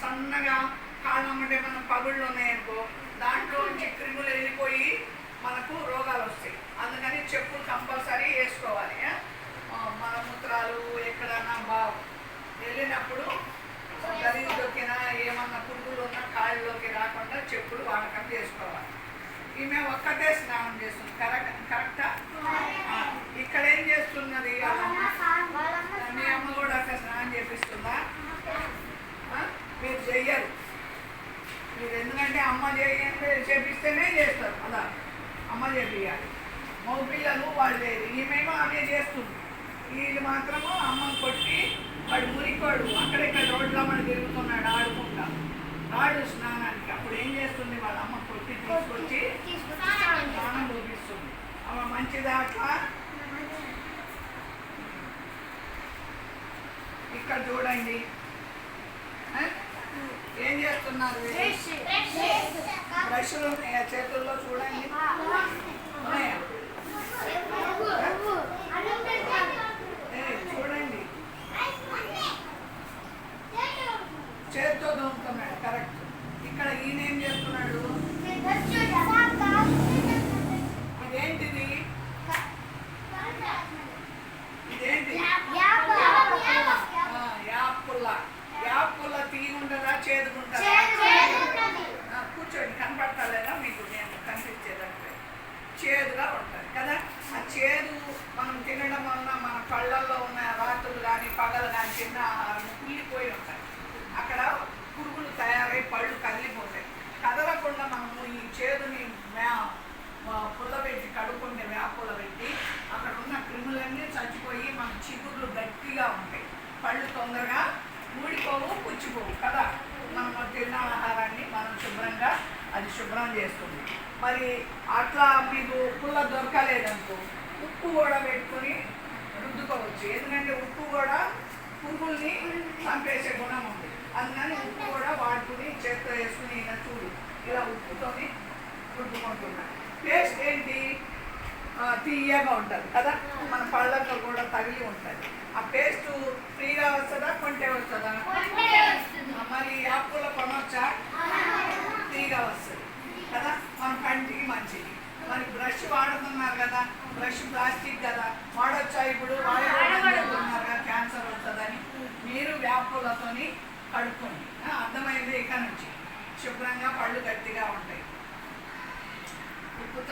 సన్నగా కాళ్ళమ్మంటే మనం పగుళ్ళు ఉన్నాయనుకో దాంట్లో నుంచి క్రిములు వెళ్ళిపోయి మనకు రోగాలు వస్తాయి. అందుకని చెప్పులు కంపల్సరీ వేసుకోవాలి మన మూత్రాలు మలమూత్రాలు ఎక్కడన్నా బా వెళ్ళినప్పుడు గలీజ్ ఏమన్నా పురుగులు ఉన్నా కాళ్ళలోకి రాకుండా చెప్పులు వాడకం చేసుకోవాలి. ఈమె ఒక్కటే స్నానం చేస్తుంది. కరెక్ట్ కరెక్టా ఆ, ఇక్కడ ఏం చేస్తున్నది వాళ్ళమ్మ? మీ అమ్మ కూడా అక్కడ స్నానం చేపిస్తుందా ఆ? మీరు చెయ్యరు. మీరు ఎందుకంటే అమ్మ చేయండి చేపిస్తేనే చేస్తారు. అలా అమ్మ చేపియాలి మగ పిల్లలు వాళ్ళు లేదు ఈమెమో అదే చేస్తుంది. వీళ్ళు మాత్రము అమ్మ కొట్టి వాడు మురికోడు అక్కడిక్కడ రోడ్లో మనం తిరుగుతున్నాడు ఆడుకుంటా. రాడు స్నానానికి అప్పుడు ఏం చేస్తుంది? వాళ్ళ అమ్మ కొట్టి తీసుకొచ్చి స్నానం చూపిస్తుంది. అమ్మ మంచిదా అట్లా ఇక్కడ చూడండి. చేస్తున్నారు బ్రష్లు ఉన్నాయా? చేతుల్లో చూడండి. ఉన్నాయా? చూడండి. చేతితో దొంగతున్నాడు కరెక్ట్. ఇక్కడ ఈయన ఏం చేస్తున్నాడు? ఇదేంటిది? ఇదేంటి? ఆ, యాపుల్ల యాపుల్ల తీగుంటుందా చేదుకుంటుందా ఆ, కూర్చోండి కనపడతలేదా మీకు నేను కనిపించేదంటే చేదుగా ఉంటుంది కదా ఆ చేదు మనం తినడం పళ్ళల్లో ఉన్న రాత్రులు కానీ పగలు కానీ తిన్న ఆహారం కుళ్ళిపోయి ఉంటాయి. అక్కడ పురుగులు తయారై పళ్ళు కదిలిపోతాయి. కదలకుండా మనము ఈ చేదుని మ్యా పుల్లబెట్టి కడుక్కుంటే వేపుల పెట్టి అక్కడ ఉన్న క్రిములన్నీ చచ్చిపోయి మన చిగుర్లు గట్టిగా ఉంటాయి. పళ్ళు తొందరగా ఊడిపోవు పుచ్చిపోవు కదా? మనం తిన్న ఆహారాన్ని మనం శుభ్రంగా అది శుభ్రం చేస్తుంది. మరి అట్లా మీకు పుల్ల దొరకలేదనుకో ఉప్పు కూడా పెట్టుకొని రుద్దుకోవచ్చు ఎందుకంటే ఉప్పు కూడా పురుగుల్ని చంపేసే గుణం ఉంది. అందుకని ఉప్పు కూడా వాడుకుని చేత్తో వేసుకుని ఇలా చూడు. ఇలా ఉప్పుతోని రుద్దుకుంటున్నాను టేస్ట్ ఏంటి? తీయగా ఉంటుంది కదా? మన పళ్ళతో కూడా తగిలి ఉంటుంది. ఆ పేస్ట్ ఫ్రీగా వస్తుందా కొంటే వస్తుందా? మరి యాప్లో కొనవచ్చా ఫ్రీగా వస్తుంది కదా? మన కంటికి మంచిది. మరి బ్రష్ వాడుతున్నారు కదా? బ్రష్ ప్లాస్టిక్ కదా? వాడచ్చు? చేసుకొని కడుక్కోండి అర్థమైంది? ఇక నుంచి. శుభ్రంగా పళ్ళు గట్టిగా ఉంటాయి.